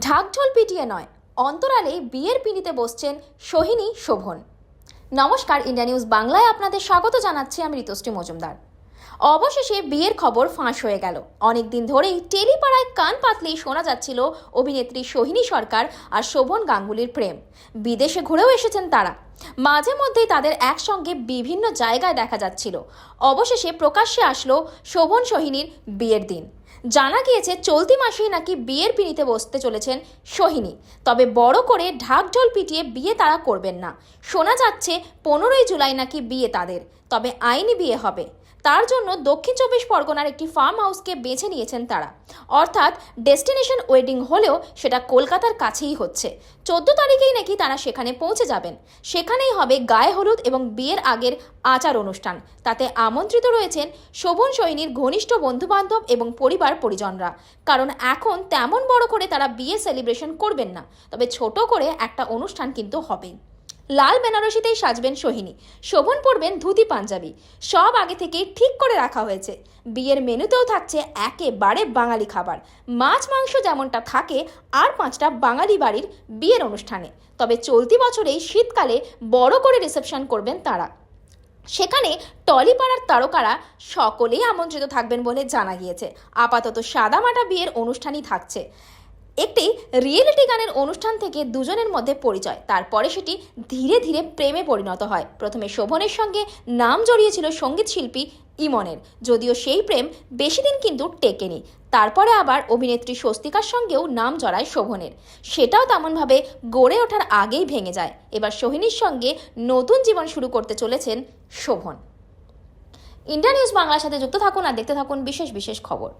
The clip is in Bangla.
ঢাকঢোল পিটিয়ে নয় অন্তরালে বিয়ের পিঁড়িতে বসছেন সোহিনী শোভন। নমস্কার, ইন্ডিয়া নিউজ বাংলায় আপনাদের স্বাগত জানাচ্ছি আমি ঋতুশ্রী মজুমদার। অবশেষে বিয়ের খবর ফাঁস হয়ে গেল। অনেকদিন ধরেই টেলিপাড়ায় কান পাতলেই শোনা যাচ্ছিল অভিনেত্রী সোহিনী সরকার আর শোভন গাঙ্গুলির প্রেম। বিদেশে ঘুরেও এসেছেন তারা। মাঝে মধ্যেই তাদের একসঙ্গে বিভিন্ন জায়গায় দেখা যাচ্ছিল। অবশেষে প্রকাশ্যে আসলো শোভন সোহিনীর বিয়ের দিন। জানা গিয়েছে, চলতি মাসেই নাকি বিয়ের পিড়িতে বসতে চলেছেন সোহিনী। তবে বড় করে ঢাকঢোল পিটিয়ে বিয়ে তারা করবেন না। শোনা যাচ্ছে, পনেরোই জুলাই নাকি বিয়ে তাদের। তবে আইনি বিয়ে হবে। তার জন্য দক্ষিণ চব্বিশ পরগনার একটি ফার্ম হাউসকে বেছে নিয়েছেন তারা। অর্থাৎ ডেস্টিনেশন ওয়েডিং হলেও সেটা কলকাতার কাছেই হচ্ছে। চোদ্দ তারিখেই নাকি তারা সেখানে পৌঁছে যাবেন। সেখানেই হবে গায়ে হলুদ এবং বিয়ের আগের আচার অনুষ্ঠান। তাতে আমন্ত্রিত রয়েছেন শোভন সৈনীর ঘনিষ্ঠ বন্ধুবান্ধব এবং পরিবার পরিজনরা। কারণ এখন তেমন বড় করে তারা বিয়ে সেলিব্রেশন করবেন না। তবে ছোট করে একটা অনুষ্ঠান কিন্তু হবেই লাল বেনারসিতেই সাজবেন সোহিনী। শোভন পরবেন ধুতি পাঞ্জাবি। সব আগে থেকেই ঠিক করে রাখা হয়েছে। বিয়ের মেনুতেও থাকছে একেবারে বাঙালি খাবার। মাছ মাংস যেমনটা থাকে, আর পাঁচটা বাঙালি বাড়ির বিয়ের অনুষ্ঠানে। তবে চলতি বছরেই শীতকালে বড় করে রিসেপশন করবেন তারা। সেখানে টলিপাড়ার তারকারা সকলেই আমন্ত্রিত থাকবেন বলে জানা গিয়েছে। আপাতত সাদামাটা বিয়ের অনুষ্ঠানই থাকছে। একটি রিয়েলিটি গানের অনুষ্ঠান থেকে দুজনের মধ্যে পরিচয়। তারপরে সেটি ধীরে ধীরে প্রেমে পরিণত হয়। প্রথমে শোভনের সঙ্গে নাম জড়িয়েছিল সংগীত শিল্পী ইমনের। যদিও সেই প্রেম বেশি দিন কিন্তু টেকেনি। তারপরে আবার অভিনেত্রী স্বস্তিকার সঙ্গেও নাম জড়ায় শোভনের। সেটাও তেমনভাবে গড়ে ওঠার আগেই ভেঙে যায়। এবার সোহিনীর সঙ্গে নতুন জীবন শুরু করতে চলেছেন শোভন। ইন্ডিয়া নিউজ বাংলার সাথে যুক্ত থাকুন আর দেখতে থাকুন বিশেষ বিশেষ খবর।